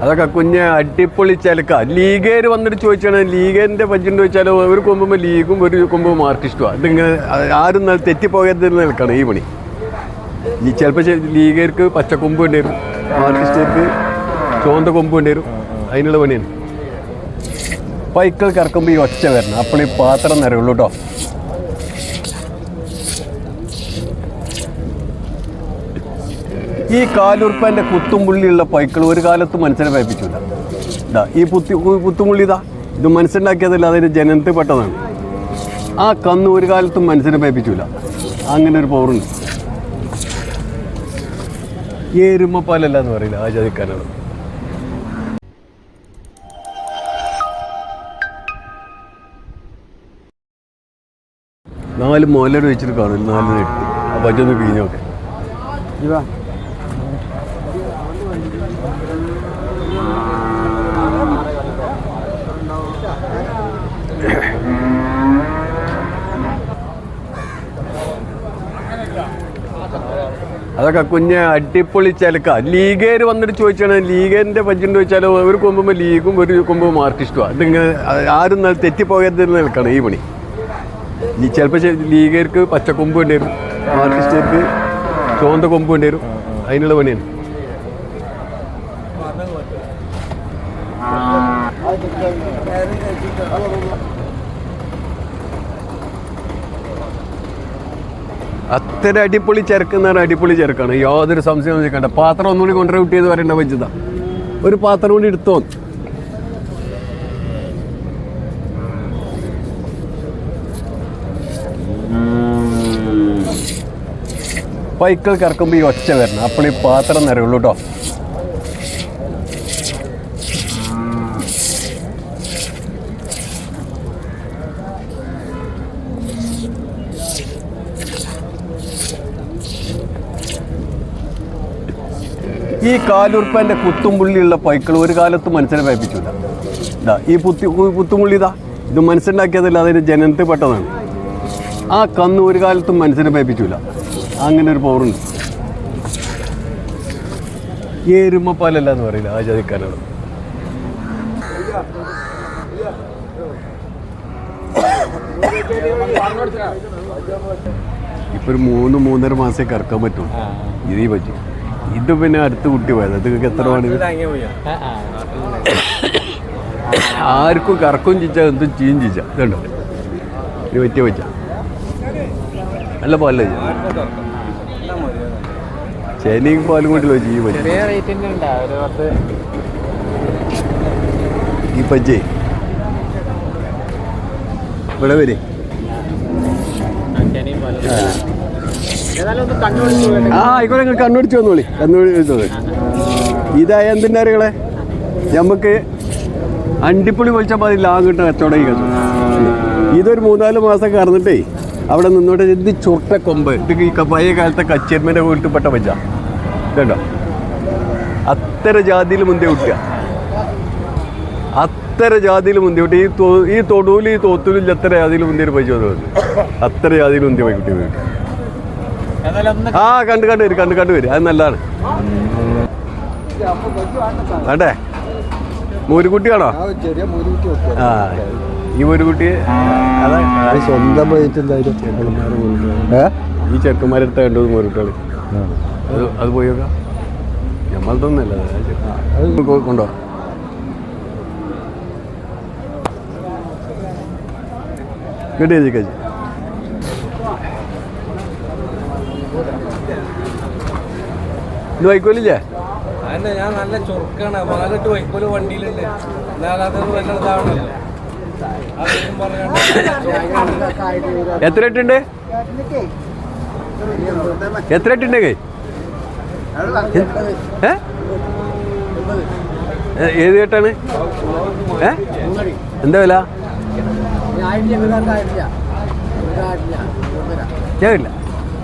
അതൊക്കെ കുഞ്ഞ് അടിപൊളി ചിലക്ക. ലീഗേര് വന്നിട്ട് ചോദിച്ചാണ് ലീഗേറിന്റെ പറ്റുണ്ടോ ചോദിച്ചാൽ ഒരു കൊമ്പുമ്പോൾ ലീഗും ഒരു കൊമ്പുമ്പോൾ മാർക്കിസ്റ്റുമാണ് ഇതിങ്ങനെ ആരും തെറ്റിപ്പോകരുത് നിൽക്കണം ഈ പണി. ഈ ചിലപ്പോൾ ലീഗേർക്ക് പച്ചക്കൊമ്പ് ഉണ്ടായിരുന്നു മാർക്കിസ്റ്റുകാർക്ക് ചുവന്ന കൊമ്പ് വരും അതിനുള്ള പണിയാണ്. പൈക്കൾ കറക്കുമ്പോൾ ഈ ഒച്ച വരണം. അപ്പോൾ ഈ പാത്രം നിറയുള്ളൂ കേട്ടോ ഈ കാലുറുപ്പന്റെ കുത്തുംപുള്ളിയുള്ള പൈക്കൾ ഒരു കാലത്ത് മനുഷ്യനെ പയപ്പിച്ചില്ല ഇതാ ഈ പുത്തി പുത്തുമുള്ളി ഇതാ. ഇത് മനസ്സിലാക്കിയതല്ല അതിന്റെ ജനനത്തിൽ പെട്ടതാണ്. ആ കന്ന് ഒരു കാലത്തും മനുഷ്യനെ പയപ്പിച്ചില്ല അങ്ങനെ ഒരു പൗറുണ്ട് എരുമപ്പാലല്ല എന്ന് പറയില്ല ആ ചതിക്കാനാണ് നാല് മുലർ വെച്ചിട്ട് കാണില്ല നാല് നെട്ടി. അപ്പം പിഴിഞ്ഞൊക്കെ പിഴിഞ്ഞോക്കെ അതൊക്കെ കുഞ്ഞ് അടിപൊളി ചിലക്ക ലീഗേര് വന്നിട്ട് ചോദിച്ചാണ് ലീഗേരിന്റെ പജ്ജുണ്ട് ചോദിച്ചാൽ ഒരു കൊമ്പുമ്പോൾ ലീഗും ഒരു കൊമ്പും മാർക്കിസ്റ്റുമാണ് ഇതിങ്ങനെ ആരും തെറ്റിപ്പോകാതെ നിൽക്കണം ഈ പണി. ചിലപ്പോൾ ലീഗേർക്ക് പച്ചക്കൊമ്പ് വേണ്ടി വരും മാർക്കിസ്റ്റുകാർക്ക് ചുവന്ന കൊമ്പ് വേണ്ടി വരും അതിനുള്ള പണിയാണ്. അത്ര അടിപൊളി ചെറുക്കുന്ന അടിപൊളി ചെറുക്കാണ്. യാതൊരു സംശയം നിൽക്കണ്ട പാത്രം ഒന്നുകൂടി കൊണ്ടുവരാൻ കിട്ടിയത് പറയേണ്ട പറ്റുന്ന ഒരു പാത്രം കൂടി എടുത്തോ? പൈക്കൾ കറക്കുമ്പോൾ ഈ ഒച്ച വരണം. അപ്പോൾ ഈ പാത്രം നിറയുള്ളൂ കേട്ടോ. ഈ കാലുർപ്പന്റെ കുത്തുംപുള്ളിയുള്ള പൈക്കൾ ഒരു കാലത്ത് മനുഷ്യനെ പയപ്പിച്ചില്ല ഇതാ ഈ പുത്തി പുത്തുമുള്ളി ഇതാ ഇത് മനസ്സുണ്ടാക്കിയതല്ല അതിന്റെ ജനനത്തിൽ പെട്ടതാണ്. ആ കന്ന് ഒരു കാലത്തും മനുഷ്യനെ പയപ്പിച്ചില്ല അങ്ങനെ ഒരു പൗറുണ്ട് എരുമപ്പാലല്ല എന്ന് പറയില്ല ആ ജാതിക്കാരോട് ഇപ്പൊ ഒരു മൂന്ന് മൂന്നര മാസേ കറക്കാൻ പറ്റുള്ളൂ ഇതേ പറ്റും. ഇത് പിന്നെ അടുത്ത കുട്ടി പോയത്. അത് എത്ര മണി? ആർക്കും കറക്കും ചിച്ച എന്തും ചീയും ചിച്ച. ഇതുണ്ടോ ഇത് പറ്റിയ വെച്ച നല്ല പാല ചേനയും പാലും കൊണ്ടല്ലോ ചീ ഈ പച്ചേ ഇവിടെ വരെ. ചേനയും പോലെ ഏതായാലും ഒന്ന് കണ്ണുപിടിച്ച് പോയിട്ട് ആ ആയിക്കോട്ടെ നിങ്ങൾ കണ്ണുപിടിച്ച് വന്നോളി. കണ്ണുപിടിച്ചത് ഇതായ എന്തിന്റെ അറികളെ? നമുക്ക് അണ്ടിപ്പുളി പൊളിച്ചാൽ മതി ലാങ് കിട്ടുന്ന കച്ചവടം ഈ ഇതൊരു മൂന്നാൽ മാസം കറന്നിട്ടേ അവിടെ നിന്നോട്ട് എന്ത് ചുട്ട കൊമ്പ്. ഇത് ഈ പഴയ കാലത്തെ കച്ചേരിമേന്റെ വീട്ടിൽപ്പെട്ട പച്ച കേട്ടോ അത്തര ജാതിയിൽ മുന്തിയ കുട്ടിയ. അത്തര ജാതിയിൽ മുന്തിയ കുട്ടി. ഈ ഈ തൊടുവിൽ ഈ തോത്തൂരിൽ അത്ര ജാതിയിൽ മുന്തിയ പൈസ അത്ര ജാതിയിൽ മുന്തിയ കുട്ടി വീട്ടിൽ. ആ കണ്ട് കണ്ട് വരും കണ്ട് കണ്ട് വരും. അത് നല്ലതാണ്. വേണ്ടേ? മൂരുകുട്ടിയാണോ? ആ ഈ മൂരുകുട്ടി അതാ. സ്വന്തം പോയിട്ടില്ലായിരുന്നു ഏ? ഈ ചെറുക്കന്മാരെടുത്ത കണ്ടു മൂരുകുട്ടികൾ അത് അത് പോയി നോക്കാം. നമ്മളതൊന്നല്ല കൊണ്ടോ കേട്ടോ ചേച്ചി. ഇത് വൈക്കോലില്ലേ? അതന്നെ ഞാൻ നല്ല ചൊറുക്കാണ്. നാലെട്ട് വൈക്കോൽ വണ്ടിയിലുണ്ട്. എന്നാൽ അത് വല്ല എത്ര ഇട്ടുണ്ട്? എത്ര ഇട്ടുണ്ട് കൈ? ഏ? ഏ, ഏത് കേട്ടാണ്? ഏ? എന്താ വില? ഞാൻ ഇല്ല.